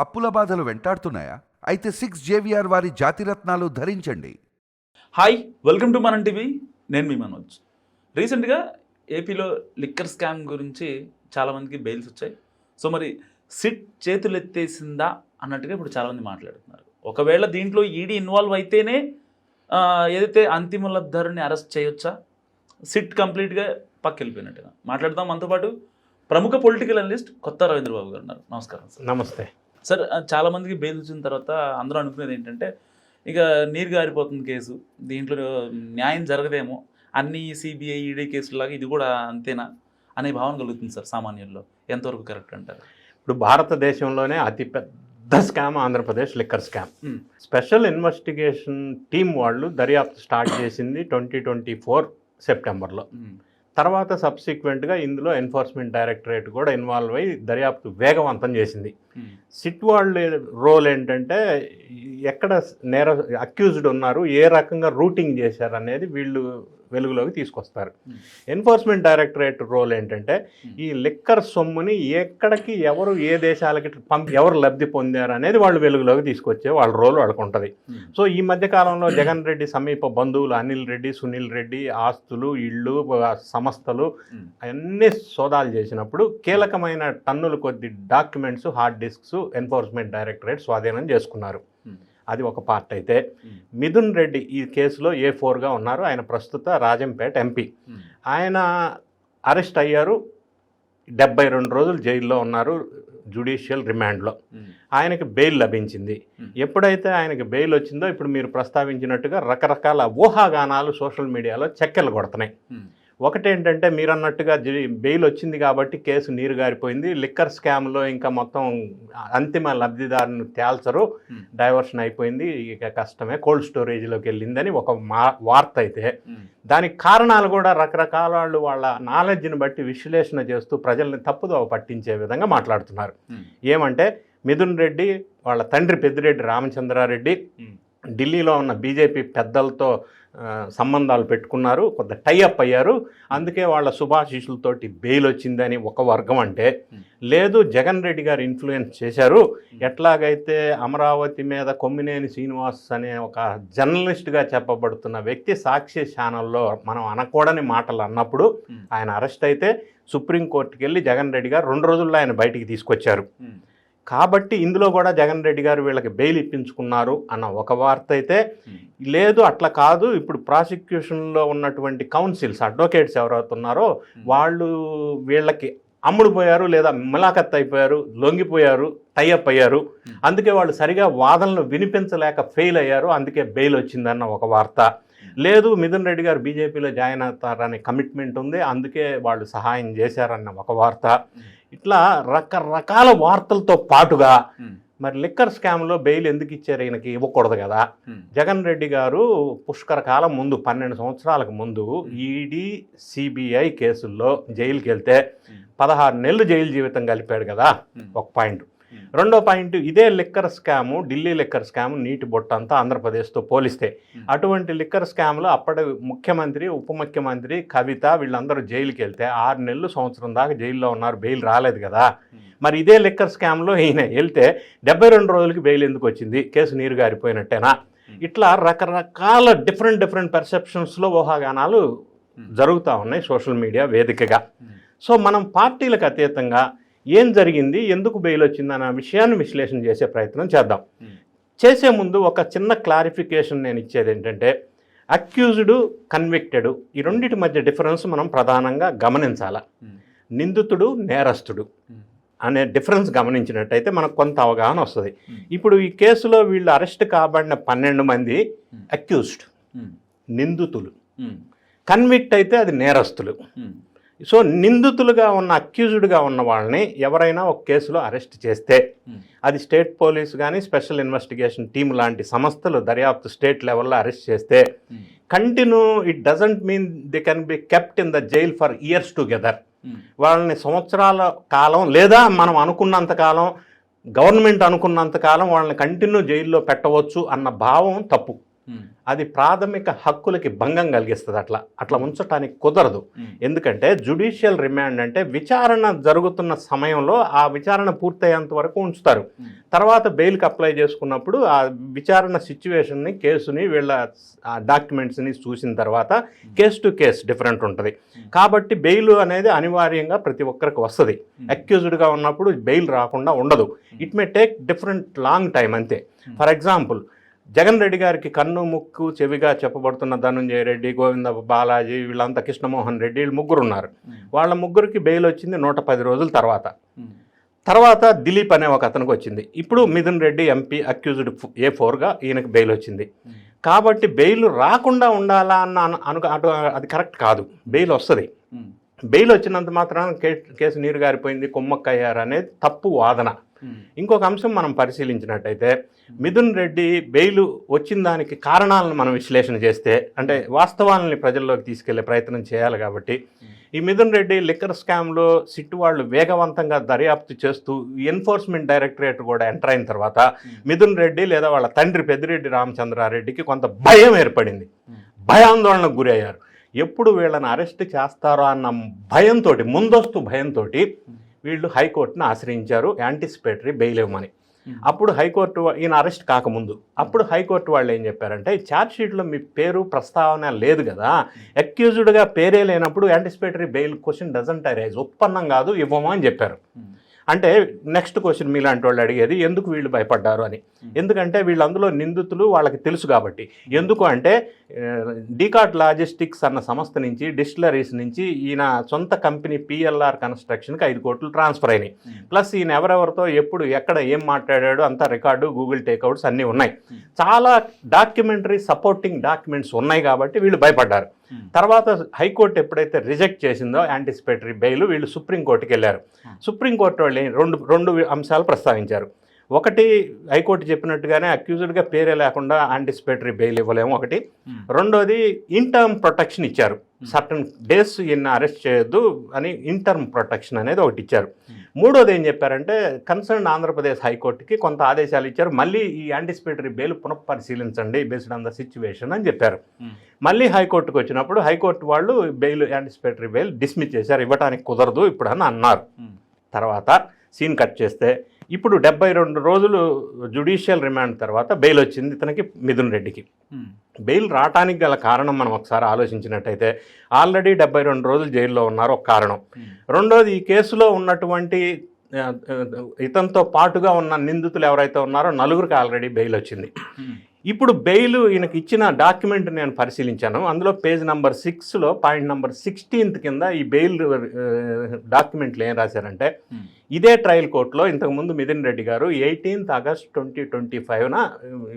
అప్పుల బాధలు వెంటాడుతున్నాయా? అయితే సిక్స్ జేవిఆర్ వారి జాతిరత్నాలు ధరించండి. Hi welcome to Manam TV. నేను మీ మనోజ్. రీసెంట్గా ఏపీలో లిక్కర్ స్కామ్ గురించి చాలామందికి బెయిల్స్ వచ్చాయి. సో మరి సిట్ చేతులు ఎత్తేసిందా అన్నట్టుగా ఇప్పుడు చాలామంది మాట్లాడుతున్నారు. ఒకవేళ దీంట్లో ఈడీ ఇన్వాల్వ్ అయితేనే ఏదైతే అంతిమ లబ్ధారుని అరెస్ట్ చేయొచ్చా? సిట్ కంప్లీట్గా పక్కెళ్ళిపోయినట్టుగా. మాట్లాడదాం. మనతో పాటు ప్రముఖ పొలిటికల్ అనలిస్ట్ కొత్త రవీంద్రబాబు గారు ఉన్నారు. నమస్కారం సార్. నమస్తే. సార్ ఆ, చాలా మందికి బెయిల్ వచ్చిన తర్వాత అందరూ అనుకునేది ఏంటంటే ఇక నీరు గారిపోతుంది కేసు దీంట్లో న్యాయం జరగదేమో అన్ని సిబిఐ ఈడీ కేసులాగా ఇది కూడా అంతేనా అనే భావన కలుగుతుంది సార్ సామాన్యుల్లో. ఎంతవరకు కరెక్ట్ అంటారు? ఇప్పుడు భారతదేశంలోనే అతి పెద్ద scam Andhra Pradesh liquor scam. Special investigation team వాళ్ళు దర్యాప్తు స్టార్ట్ చేసింది ట్వంటీ ట్వంటీ ఫోర్ సెప్టెంబర్లో. తర్వాత సబ్సిక్వెంట్గా ఇందులో ఎన్ఫోర్స్మెంట్ డైరెక్టరేట్ కూడా ఇన్వాల్వ్ అయ్యి దర్యాప్తు వేగవంతం చేసింది. సిట్ వాళ్ళ రోల్ ఏంటంటే ఎక్కడ నేర అక్యూజ్డ్ ఉన్నారు ఏ రకంగా రూటింగ్ చేశారు అనేది వీళ్ళు వెలుగులోకి తీసుకొస్తారు Hmm. ఎన్ఫోర్స్మెంట్ డైరెక్టరేట్ రోల్ ఏంటంటే Hmm. ఈ లిక్కర్ సొమ్ముని ఎక్కడికి ఎవరు ఏ దేశాలకి పంపి ఎవరు లబ్ధి పొందారు అనేది వాళ్ళు వెలుగులోకి తీసుకొచ్చే వాళ్ళ రోల్ వాళ్ళకు ఉంటుంది ఉమ్, సో ఈ మధ్య కాలంలో జగన్ రెడ్డి సమీప బంధువులు అనిల్ రెడ్డి సునీల్ రెడ్డి ఆస్తులు ఇళ్ళు సంస్థలు ఉమ్, అన్ని సోదాలు చేసినప్పుడు కీలకమైన టన్నుల కొద్ది documents hard disks enforcement directorate స్వాధీనం చేసుకున్నారు ఉమ్, అది ఒక పార్ట్ అయితే. మిథున్ రెడ్డి ఈ కేసులో ఏ ఫోర్గా ఉన్నారు? ఆయన ప్రస్తుత రాజంపేట ఎంపీ. ఆయన అరెస్ట్ అయ్యారు. డెబ్బై రెండు రోజులు జైల్లో ఉన్నారు జుడిషియల్ రిమాండ్లో. ఆయనకి బెయిల్ లభించింది. ఎప్పుడైతే ఆయనకి బెయిల్ వచ్చిందో ఇప్పుడు మీరు ప్రస్తావించినట్టుగా రకరకాల ఊహాగానాలు సోషల్ మీడియాలో చెక్కెలు కొడుతున్నాయి. ఒకటేంటంటే మీరు అన్నట్టుగా బెయిల్ వచ్చింది కాబట్టి కేసు నీరు గారిపోయింది. లిక్కర్ స్కామ్లో ఇంకా మొత్తం అంతిమ లబ్ధిదారుని తేల్చరు. డైవర్షన్ అయిపోయింది. ఇక కష్టమే. కోల్డ్ స్టోరేజ్లోకి వెళ్ళిందని ఒక మా వార్త అయితే. దానికి కారణాలు కూడా రకరకాల వాళ్ళు వాళ్ళ నాలెడ్జ్ని బట్టి విశ్లేషణ చేస్తూ ప్రజల్ని తప్పుదోవ పట్టించే విధంగా మాట్లాడుతున్నారు. ఏమంటే మిథున్ రెడ్డి వాళ్ళ తండ్రి పెద్దిరెడ్డి రామచంద్రారెడ్డి ఢిల్లీలో ఉన్న బీజేపీ పెద్దలతో సంబంధాలు పెట్టుకున్నారు కొంత టైఅప్ అయ్యారు. అందుకే వాళ్ళ శుభాశీషులతోటి బెయిల్ వచ్చిందని ఒక వర్గం అంటే లేదు జగన్ రెడ్డి గారు ఇన్ఫ్లుయెన్స్ చేశారు. ఎట్లాగైతే అమరావతి మీద కొమ్మినేని శ్రీనివాస్ అనే ఒక జర్నలిస్ట్గా చెప్పబడుతున్న వ్యక్తి సాక్షి ఛానల్లో మనం అనకూడని మాటలు అన్నప్పుడు ఆయన అరెస్ట్ అయితే సుప్రీంకోర్టుకి వెళ్ళి జగన్ రెడ్డి గారు రెండు రోజుల్లో ఆయన బయటికి తీసుకొచ్చారు. కాబట్టి ఇందులో కూడా జగన్ రెడ్డి గారు వీళ్ళకి బెయిల్ ఇప్పించుకున్నారు అన్న ఒక వార్త అయితే ఉమ్, లేదు అట్లా కాదు. ఇప్పుడు ప్రాసిక్యూషన్లో ఉన్నటువంటి కౌన్సిల్స్ అడ్వకేట్స్ ఎవరైతే ఉన్నారో వాళ్ళు వీళ్ళకి అమ్ముడు పోయారు లేదా మిలాఖత్ అయిపోయారు లొంగిపోయారు టైఅప్ అయ్యారు. Hmm. అందుకే వాళ్ళు సరిగా వాదనలు వినిపించలేక ఫెయిల్ అయ్యారు. అందుకే బెయిల్ వచ్చిందన్న ఒక వార్త. లేదు మిథున్ రెడ్డి గారు బీజేపీలో జాయిన్ అవుతారనే కమిట్మెంట్ ఉంది. అందుకే వాళ్ళు సహాయం చేశారన్న ఒక వార్త. ఇట్లా రకరకాల వార్తలతో పాటుగా మరి లిక్కర్ స్కామ్లో బెయిల్ ఎందుకు ఇచ్చారు ఈయనకి ఇవ్వకూడదు కదా? జగన్ రెడ్డి గారు పుష్కర కాలం ముందు పన్నెండు సంవత్సరాలకు ముందు ఈడీ సిబిఐ కేసుల్లో జైలుకి వెళ్తే పదహారు నెలలు జైలు జీవితం కలిపాడు కదా? ఒక పాయింట్. రెండో పాయింట్ ఇదే liquor scam Delhi liquor scam నీటి బొట్ట అంతా ఆంధ్రప్రదేశ్తో పోలిస్తే. ఉమ్. అటువంటి లిక్కర్ స్కామ్లో అప్పటి ముఖ్యమంత్రి ఉప ముఖ్యమంత్రి కవిత వీళ్ళందరూ జైలుకి వెళ్తే ఆరు నెలలు సంవత్సరం దాకా జైల్లో ఉన్నారు బెయిల్ రాలేదు కదా. ఉమ్, మరి ఇదే లిక్కర్ స్కామ్లో ఈయన వెళ్తే డెబ్బై రెండు రోజులకి బెయిల్ ఎందుకు వచ్చింది? కేసు నీరు గారిపోయినట్టేనా? ఇట్లా రకరకాల డిఫరెంట్ డిఫరెంట్ పర్సెప్షన్స్లో ఊహాగానాలు జరుగుతూ ఉన్నాయి సోషల్ మీడియా వేదికగా. సో మనం పార్టీలకు అతీతంగా ఏం జరిగింది ఎందుకు బెయిల్ వచ్చింది అన్న విషయాన్ని విశ్లేషణ చేసే ప్రయత్నం చేద్దాం. చేసే ముందు ఒక చిన్న క్లారిఫికేషన్ నేను ఇచ్చేది ఏంటంటే అక్యూజ్డ్ కన్విక్టెడ్ ఈ రెండింటి మధ్య డిఫరెన్స్ మనం ప్రధానంగా గమనించాల. నిందితుడు నేరస్తుడు అనే డిఫరెన్స్ గమనించినట్టయితే మనకు కొంత అవగాహన వస్తుంది. ఇప్పుడు ఈ కేసులో వీళ్ళు అరెస్ట్ కాబడిన పన్నెండు మంది. అక్యూజ్డ్ నిందితులు. కన్విక్ట్ అయితే అది నేరస్తులు. సో నిందితులుగా ఉన్న అక్యూజ్డ్గా ఉన్న వాళ్ళని ఎవరైనా ఒక కేసులో అరెస్ట్ చేస్తే అది స్టేట్ పోలీస్ కానీ స్పెషల్ ఇన్వెస్టిగేషన్ టీమ్ లాంటి సంస్థలు దర్యాప్తు స్టేట్ లెవెల్లో అరెస్ట్ చేస్తే continue it doesn't mean they can be kept in the jail for years together. వాళ్ళని సంవత్సరాల కాలం లేదా మనం అనుకున్నంత కాలం గవర్నమెంట్ అనుకున్నంత కాలం వాళ్ళని కంటిన్యూ జైల్లో పెట్టవచ్చు అన్న భావం తప్పు. అది ప్రాథమిక హక్కులకి భంగం కలిగిస్తుంది అట్లా. అట్లా ఉంచడానికి కుదరదు. ఎందుకంటే జుడిషియల్ రిమాండ్ అంటే విచారణ జరుగుతున్న సమయంలో ఆ విచారణ పూర్తయ్యేంత వరకు ఉంచుతారు. తర్వాత బెయిల్కి అప్లై చేసుకున్నప్పుడు ఆ విచారణ సిచ్యువేషన్ని కేసుని వీళ్ళ డాక్యుమెంట్స్ని చూసిన తర్వాత కేస్ టు కేస్ డిఫరెంట్ ఉంటుంది. కాబట్టి బెయిల్ అనేది అనివార్యంగా ప్రతి ఒక్కరికి వస్తుంది. అక్యూజ్డ్గా ఉన్నప్పుడు బెయిల్ రాకుండా ఉండదు. It may take different long time అంతే. ఫర్ ఎగ్జాంపుల్ జగన్ రెడ్డి గారికి కన్ను ముక్కు చెవిగా చెప్పబడుతున్న ధనుంజయ రెడ్డి గోవింద బాలాజీ వీళ్ళంతా కృష్ణమోహన్ రెడ్డి వీళ్ళు ముగ్గురు ఉన్నారు వాళ్ళ ముగ్గురికి బెయిల్ వచ్చింది నూట పది రోజుల తర్వాత. తర్వాత దిలీప్ అనే ఒక అతనికి వచ్చింది. ఇప్పుడు Mithun Reddy MP accused A ఫోర్గా ఈయనకి బెయిల్ వచ్చింది. కాబట్టి బెయిల్ రాకుండా ఉండాలా అన్న అను- అది కరెక్ట్ కాదు. బెయిల్ వస్తుంది. బెయిల్ వచ్చినంత మాత్రాన కేసు నీరు గారిపోయింది కుమ్మక్కయ్యారు అనేది తప్పు వాదన. ఇంకొక అంశం మనం పరిశీలించినట్టయితే మిథున్ రెడ్డి బెయిల్ వచ్చిన దానికి కారణాలను మనం విశ్లేషణ చేస్తే అంటే వాస్తవాలని ప్రజల్లోకి తీసుకెళ్ళే ప్రయత్నం చేయాలి కాబట్టి ఈ మిథున్ రెడ్డి లిక్కర్ స్కామ్లో సిట్టు వాళ్ళు వేగవంతంగా దర్యాప్తు చేస్తూ ఎన్ఫోర్స్మెంట్ డైరెక్టరేట్ కూడా ఎంటర్ అయిన తర్వాత మిథున్ రెడ్డి లేదా వాళ్ళ తండ్రి పెద్దిరెడ్డి రామచంద్రారెడ్డికి కొంత భయం ఏర్పడింది. భయాందోళనకు గురయ్యారు. ఎప్పుడు వీళ్ళని అరెస్ట్ చేస్తారో అన్న భయంతో ముందస్తు భయంతో వీళ్ళు హైకోర్టును ఆశ్రయించారు యాంటిసిపేటరీ బెయిల్ ఇవ్వమని. అప్పుడు హైకోర్టు ఈయన అరెస్ట్ కాకముందు. అప్పుడు హైకోర్టు వాళ్ళు ఏం చెప్పారంటే ఛార్జ్ షీట్లో మీ పేరు ప్రస్తావన లేదు కదా. అక్యూజ్డ్గా పేరే లేనప్పుడు anticipatory bail question doesn't arise ఉత్పన్నం కాదు ఇవ్వము అని చెప్పారు. అంటే నెక్స్ట్ క్వశ్చన్ మీలాంటి వాళ్ళు అడిగేది ఎందుకు వీళ్ళు భయపడ్డారు? అని. ఎందుకంటే వీళ్ళు అందులో నిందితులు వాళ్ళకి తెలుసు కాబట్టి. ఎందుకు అంటే డీకాట్ లాజిస్టిక్స్ అన్న సంస్థ నుంచి డిస్టిలరీస్ నుంచి ఈయన సొంత కంపెనీ పిఎల్ఆర్ కన్స్ట్రక్షన్కి ఐదు కోట్లు ట్రాన్స్ఫర్ అయినాయి. ప్లస్ ఈయన ఎవరెవరితో ఎప్పుడు ఎక్కడ ఏం మాట్లాడాడు అంతా రికార్డు గూగుల్ టేక్అవుట్స్ అన్నీ ఉన్నాయి. చాలా డాక్యుమెంటరీ సపోర్టింగ్ డాక్యుమెంట్స్ ఉన్నాయి కాబట్టి వీళ్ళు భయపడ్డారు. తర్వాత హైకోర్టు ఎప్పుడైతే రిజెక్ట్ చేసిందో యాంటిసిపేటరీ బెయిల్ వీళ్ళు సుప్రీంకోర్టుకి వెళ్ళారు. సుప్రీంకోర్టు వాళ్ళు రెండు రెండు అంశాలు ప్రస్తావించారు. ఒకటి హైకోర్టు చెప్పినట్టుగానే అక్యూజ్డ్గా పేరే లేకుండా యాంటిసిపేటరీ బెయిల్ ఇవ్వలేము ఒకటి. ఉమ్, రెండోది ఇన్ టర్మ్ ప్రొటెక్షన్ ఇచ్చారు సర్టన్ డేస్ ఈయన అరెస్ట్ చేయొద్దు అని ఇన్ టర్మ్ ప్రొటెక్షన్ అనేది ఒకటి ఇచ్చారు. మూడోది ఏం చెప్పారంటే కన్సర్న్ ఆంధ్రప్రదేశ్ హైకోర్టుకి కొంత ఆదేశాలు ఇచ్చారు. మళ్ళీ ఈ యాంటిసిపేటరీ బెయిల్ పునఃపరిశీలించండి బేస్డ్ ఆన్ ద సిచ్యువేషన్ అని చెప్పారు. ఉమ్, మళ్ళీ హైకోర్టుకు వచ్చినప్పుడు హైకోర్టు వాళ్ళు బెయిల్ యాంటిసిపేటరీ బెయిల్ డిస్మిస్ చేశారు. ఇవ్వడానికి కుదరదు ఇప్పుడు అని అన్నారు. తర్వాత సీన్ కట్ చేస్తే ఇప్పుడు డెబ్బై రెండు రోజులు జుడిషియల్ రిమాండ్ తర్వాత బెయిల్ వచ్చింది ఇతనికి మిథున్ రెడ్డికి. బెయిల్ రావడానికి గల కారణం మనం ఒకసారి ఆలోచించినట్టయితే ఆల్రెడీ డెబ్బై రెండు రోజులు జైల్లో ఉన్నారు ఒక కారణం. రెండోది ఈ కేసులో ఉన్నటువంటి ఇతనితో పాటుగా ఉన్న నిందితులు ఎవరైతే ఉన్నారో నలుగురికి ఆల్రెడీ బెయిల్ వచ్చింది. ఇప్పుడు బెయిల్ ఈయనకి ఇచ్చిన డాక్యుమెంట్ నేను పరిశీలించాను. అందులో పేజ్ నెంబర్ సిక్స్లో పాయింట్ నెంబర్ సిక్స్టీన్త్ కింద ఈ బెయిల్ డాక్యుమెంట్లు ఏం రాశారంటే ఇదే ట్రయల్ కోర్టులో ఇంతకుముందు మిథున్ రెడ్డి గారు ఎయిటీన్త్ ఆగస్ట్ ట్వంటీ ట్వంటీ ఫైవ్న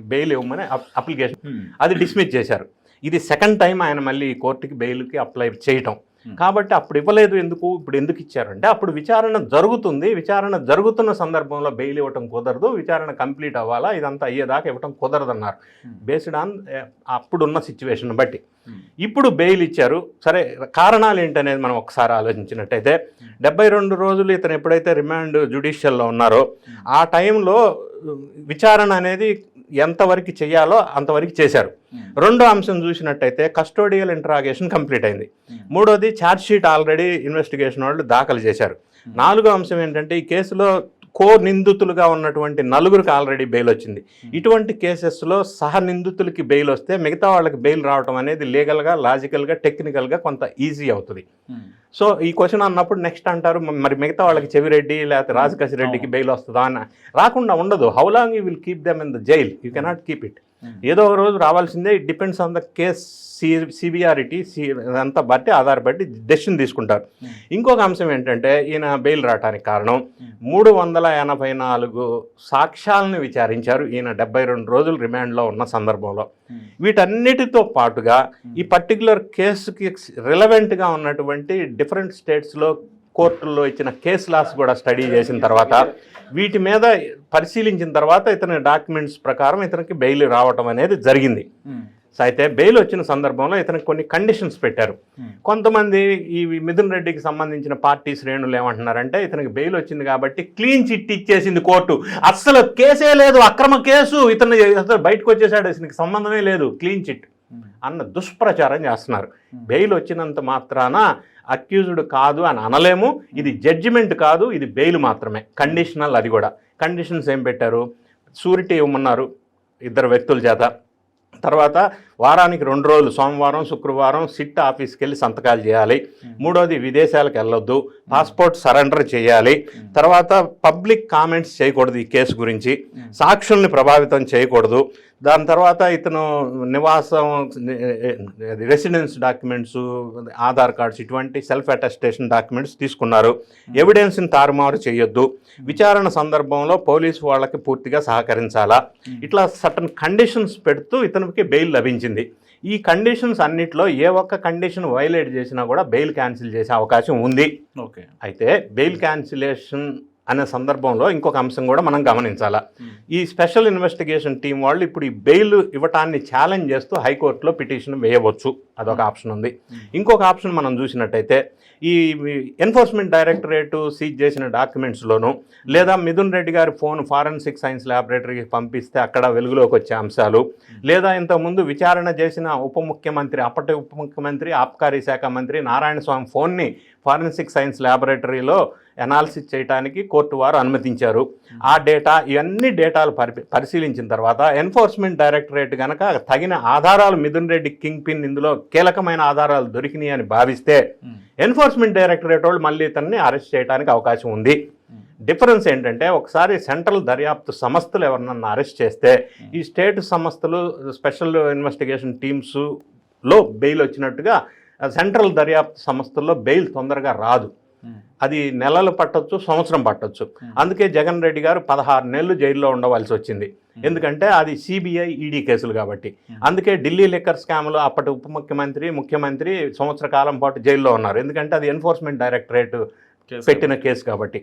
బెయిల్ ఇవ్వమని అప్- అప్లికేషన్ అది డిస్మిస్ చేశారు. ఇది సెకండ్ టైం ఆయన మళ్ళీ కోర్టుకి బెయిల్కి అప్లై చేయటం. కాబట్టి అప్పుడు ఇవ్వలేదు ఎందుకు? ఇప్పుడు ఎందుకు ఇచ్చారంటే అప్పుడు విచారణ జరుగుతుంది. విచారణ జరుగుతున్న సందర్భంలో బెయిల్ ఇవ్వటం కుదరదు. విచారణ కంప్లీట్ అవ్వాలా? ఇదంతా అయ్యేదాకా ఇవ్వటం కుదరదన్నారు. బేస్డ్ ఆన్ అప్పుడున్న సిచ్యువేషన్ బట్టి. ఇప్పుడు బెయిల్ ఇచ్చారు. సరే కారణాలు ఏంటనేది మనం ఒకసారి ఆలోచించినట్టయితే డెబ్బై రెండు రోజులు ఇతను ఎప్పుడైతే రిమాండ్ జ్యుడిషియల్లో ఉన్నారో ఆ టైంలో విచారణ అనేది ఎంతవరకు చేయాలో అంతవరకు చేశారు. రెండో అంశం చూసినట్టయితే కస్టోడియల్ ఇంటరాగేషన్ కంప్లీట్ అయింది. మూడోది ఛార్జ్ షీట్ ఆల్రెడీ ఇన్వెస్టిగేషన్ వాళ్ళు దాఖలు చేశారు. నాలుగో అంశం ఏంటంటే ఈ కేసులో కో నిందితులుగా ఉన్నటువంటి నలుగురికి ఆల్రెడీ బెయిల్ వచ్చింది. ఇటువంటి కేసెస్లో సహ నిందితులకి బెయిల్ వస్తే మిగతా వాళ్ళకి బెయిల్ రావడం అనేది లీగల్గా లాజికల్గా టెక్నికల్గా కొంత ఈజీ అవుతుంది. ఉమ్, సో ఈ క్వశ్చన్ అన్నప్పుడు నెక్స్ట్ అంటారు మరి మిగతా వాళ్ళకి చెవిరెడ్డి లేకపోతే రాజకసి రెడ్డికి బెయిల్ వస్తుందా? అని. రాకుండా ఉండదు. How long you will keep them in the jail you cannot keep it ఏదో ఒక రోజు రావాల్సిందే. It depends on the case C severity సి అంతా బట్టి ఆధారపడి డెసిషన్ తీసుకుంటారు. ఇంకొక అంశం ఏంటంటే ఈయన బెయిల్ రావడానికి కారణం మూడు వందల ఎనభై నాలుగు సాక్ష్యాలను విచారించారు ఈయన డెబ్బై రెండు రోజులు రిమాండ్లో ఉన్న సందర్భంలో. వీటన్నిటితో పాటుగా ఈ పర్టికులర్ కేసుకి రిలవెంట్గా ఉన్నటువంటి డిఫరెంట్ స్టేట్స్లో కోర్టుల్లో ఇచ్చిన కేస్ లాస్ కూడా స్టడీ చేసిన తర్వాత వీటి మీద పరిశీలించిన తర్వాత ఇతని డాక్యుమెంట్స్ ప్రకారం ఇతనికి బెయిల్ రావటం అనేది జరిగింది. సో అయితే బెయిల్ వచ్చిన సందర్భంలో ఇతనికి కొన్ని కండిషన్స్ పెట్టారు. కొంతమంది ఈ మిథున్ రెడ్డికి సంబంధించిన పార్టీ శ్రేణులు ఏమంటున్నారంటే ఇతనికి బెయిల్ వచ్చింది కాబట్టి క్లీన్ చిట్ ఇచ్చేసింది కోర్టు. అస్సలు కేసే లేదు అక్రమ కేసు. ఇతను బయటకు వచ్చేసాడు ఇతనికి సంబంధమే లేదు క్లీన్ చిట్ అన్న దుష్ప్రచారం చేస్తున్నారు. బెయిల్ వచ్చినంత మాత్రాన అక్యూజ్డ్ కాదు అని అనలేము. ఇది జడ్జిమెంట్ కాదు ఇది బెయిల్ మాత్రమే. కండిషనల్ అది కూడా. కండిషన్స్ ఏం పెట్టారు? సూరిటీ ఇవ్వమన్నారు ఇద్దరు వ్యక్తుల చేత. తర్వాత వారానికి రెండు రోజులు సోమవారం శుక్రవారం సిట్ ఆఫీస్కి వెళ్ళి సంతకాలు చేయాలి. మూడోది విదేశాలకు వెళ్ళొద్దు. పాస్పోర్ట్ సరెండర్ చేయాలి. తర్వాత పబ్లిక్ కామెంట్స్ చేయకూడదు ఈ కేసు గురించి. సాక్షుల్ని ప్రభావితం చేయకూడదు. దాని తర్వాత ఇతను నివాసం రెసిడెన్స్ డాక్యుమెంట్స్ ఆధార్ కార్డ్స్ ఇటువంటి సెల్ఫ్ అటెస్టేషన్ డాక్యుమెంట్స్ తీసుకున్నారు. ఎవిడెన్స్ని తారుమారు చేయొద్దు. విచారణ సందర్భంలో పోలీసు వాళ్ళకి పూర్తిగా సహకరించాలా? ఇట్లా సటన్ కండిషన్స్ పెడుతూ ఇతనికి బెయిల్ లభించింది? ఈ కండిషన్స్ అన్నిట్లో ఏ ఒక్క కండిషన్ వైలేట్ చేసినా కూడా బెయిల్ క్యాన్సిల్ చేసే అవకాశం ఉంది. ఓకే. అయితే బెయిల్ క్యాన్సిలేషన్ అనే సందర్భంలో ఇంకొక అంశం కూడా మనం గమనించాలా. ఈ స్పెషల్ ఇన్వెస్టిగేషన్ టీం వాళ్ళు ఇప్పుడు ఈ బెయిల్ ఇవ్వటాన్ని ఛాలెంజ్ చేస్తూ హైకోర్టులో పిటిషన్ వేయవచ్చు. అదొక ఆప్షన్ ఉంది. ఇంకొక ఆప్షన్ మనం చూసినట్టయితే ఈ ఎన్ఫోర్స్మెంట్ డైరెక్టరేట్ సీజ్ చేసిన డాక్యుమెంట్స్లోను లేదా మిథున్ రెడ్డి గారి ఫోన్ ఫారెన్సిక్ సైన్స్ ల్యాబొరేటరీకి పంపిస్తే అక్కడ వెలుగులోకి వచ్చే అంశాలు లేదా ఇంతకుముందు విచారణ చేసిన ఉప ముఖ్యమంత్రి అప్పటి ఉప ముఖ్యమంత్రి ఆబ్కారీ శాఖ మంత్రి నారాయణ స్వామి ఫోన్ని ఫారెన్సిక్ సైన్స్ ల్యాబొరేటరీలో అనాలిసిస్ చేయడానికి కోర్టు వారు అనుమతించారు. ఆ డేటా ఇవన్నీ డేటాలు పరి పరిశీలించిన తర్వాత ఎన్ఫోర్స్మెంట్ డైరెక్టరేట్ కనుక తగిన ఆధారాలు మిథున్ రెడ్డి కింగ్ పిన్ ఇందులో కీలకమైన ఆధారాలు దొరికినాయి అని భావిస్తే ఎన్ఫోర్స్మెంట్ డైరెక్టరేట్ వాళ్ళు మళ్ళీ ఇతన్ని అరెస్ట్ చేయడానికి అవకాశం ఉంది. డిఫరెన్స్ ఏంటంటే ఒకసారి సెంట్రల్ దర్యాప్తు సంస్థలు ఎవరినన్నా అరెస్ట్ చేస్తే ఈ స్టేట్ సంస్థలు స్పెషల్ ఇన్వెస్టిగేషన్ టీమ్స్లో బెయిల్ వచ్చినట్టుగా సెంట్రల్ దర్యాప్తు సంస్థల్లో బెయిల్ తొందరగా రాదు. అది నెలలు పట్టొచ్చు సంవత్సరం పట్టొచ్చు. అందుకే జగన్ రెడ్డి గారు పదహారు నెలలు జైల్లో ఉండవలసి వచ్చింది. ఎందుకంటే అది సిబిఐ ఈడీ కేసులు కాబట్టి. అందుకే ఢిల్లీ లిక్కర్ స్కామ్లో అప్పటి ఉప ముఖ్యమంత్రి ముఖ్యమంత్రి సంవత్సర కాలం పాటు జైల్లో ఉన్నారు. ఎందుకంటే అది ఎన్ఫోర్స్మెంట్ డైరెక్టరేట్ పెట్టిన కేసు కాబట్టి.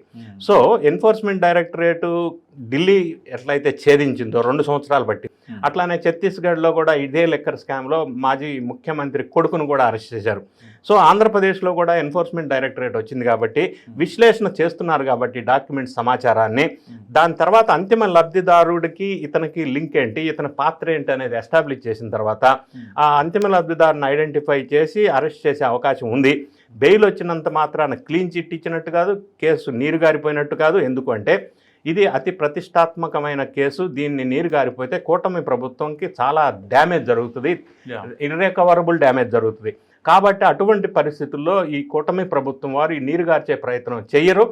సో ఎన్ఫోర్స్మెంట్ డైరెక్టరేట్ ఢిల్లీ ఎట్లయితే ఛేదించిందో రెండు సంవత్సరాలు బట్టి అట్లానే ఛత్తీస్గఢ్లో కూడా ఇదే లెక్కర్ స్కామ్లో మాజీ ముఖ్యమంత్రి కొడుకును కూడా అరెస్ట్ చేశారు. సో ఆంధ్రప్రదేశ్లో కూడా ఎన్ఫోర్స్మెంట్ డైరెక్టరేట్ వచ్చింది కాబట్టి విశ్లేషణ చేస్తున్నారు కాబట్టి డాక్యుమెంట్ సమాచారాన్ని. దాని తర్వాత అంతిమ లబ్ధిదారుడికి ఇతనికి లింక్ ఏంటి ఇతని పాత్ర ఏంటి అనేది ఎస్టాబ్లిష్ చేసిన తర్వాత ఆ అంతిమ లబ్ధిదారుని ఐడెంటిఫై చేసి అరెస్ట్ చేసే అవకాశం ఉంది. బెయిల్ వచ్చినంత మాత్రాన క్లీన్ చిట్ ఇచ్చినట్టు కాదు కేసు నీరు గారిపోయినట్టు కాదు. ఎందుకు అంటే ఇది అతి ప్రతిష్టాత్మకమైన కేసు. దీన్ని నీరు గారిపోతే కూటమి ప్రభుత్వంకి చాలా డ్యామేజ్ జరుగుతుంది. ఇర్రికవరబుల్ డ్యామేజ్ జరుగుతుంది. కాబట్టి అటువంటి పరిస్థితుల్లో ఈ కూటమి ప్రభుత్వం వారు ఈ నీరు గార్చే ప్రయత్నం చేయరు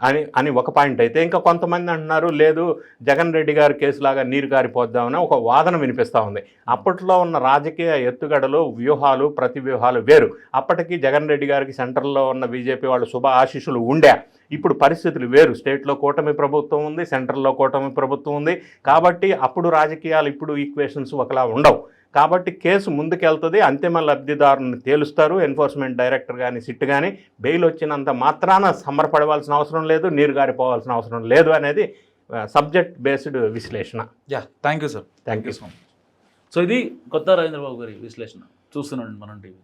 అని అని ఒక పాయింట్ అయితే ఇంకా కొంతమంది అంటున్నారు లేదు జగన్ రెడ్డి గారి కేసులాగా నీరు గారిపోద్దామని ఒక వాదన వినిపిస్తూ ఉంది. అప్పట్లో ఉన్న రాజకీయ ఎత్తుగడలు వ్యూహాలు ప్రతి వ్యూహాలు వేరు. అప్పటికి జగన్ రెడ్డి గారికి సెంటర్లో ఉన్న బీజేపీ వాళ్ళు శుభ ఆశీస్సులు ఉండే ఇప్పుడు పరిస్థితులు వేరు. స్టేట్లో కూటమి ప్రభుత్వం ఉంది సెంటర్లో కూటమి ప్రభుత్వం ఉంది. కాబట్టి అప్పుడు రాజకీయాలు ఇప్పుడు ఈక్వేషన్స్ ఒకలా ఉండవు. కాబట్టి కేసు ముందుకెళ్తుంది అంతిమ లబ్ధిదారుని తేలుస్తారు ఎన్ఫోర్స్మెంట్ డైరెక్టర్ కానీ సిట్ కానీ బెయిల్ వచ్చినంత మాత్రాన సంబరపడవలసిన అవసరం లేదు నీరు గారిపోవాల్సిన అవసరం లేదు అనేది సబ్జెక్ట్ బేస్డ్ విశ్లేషణ. Yeah thank you sir. Thank you so much so ఇది కొత్త రవీంద్రబాబు గారి విశ్లేషణ. చూస్తున్నాండి మనం టీవీ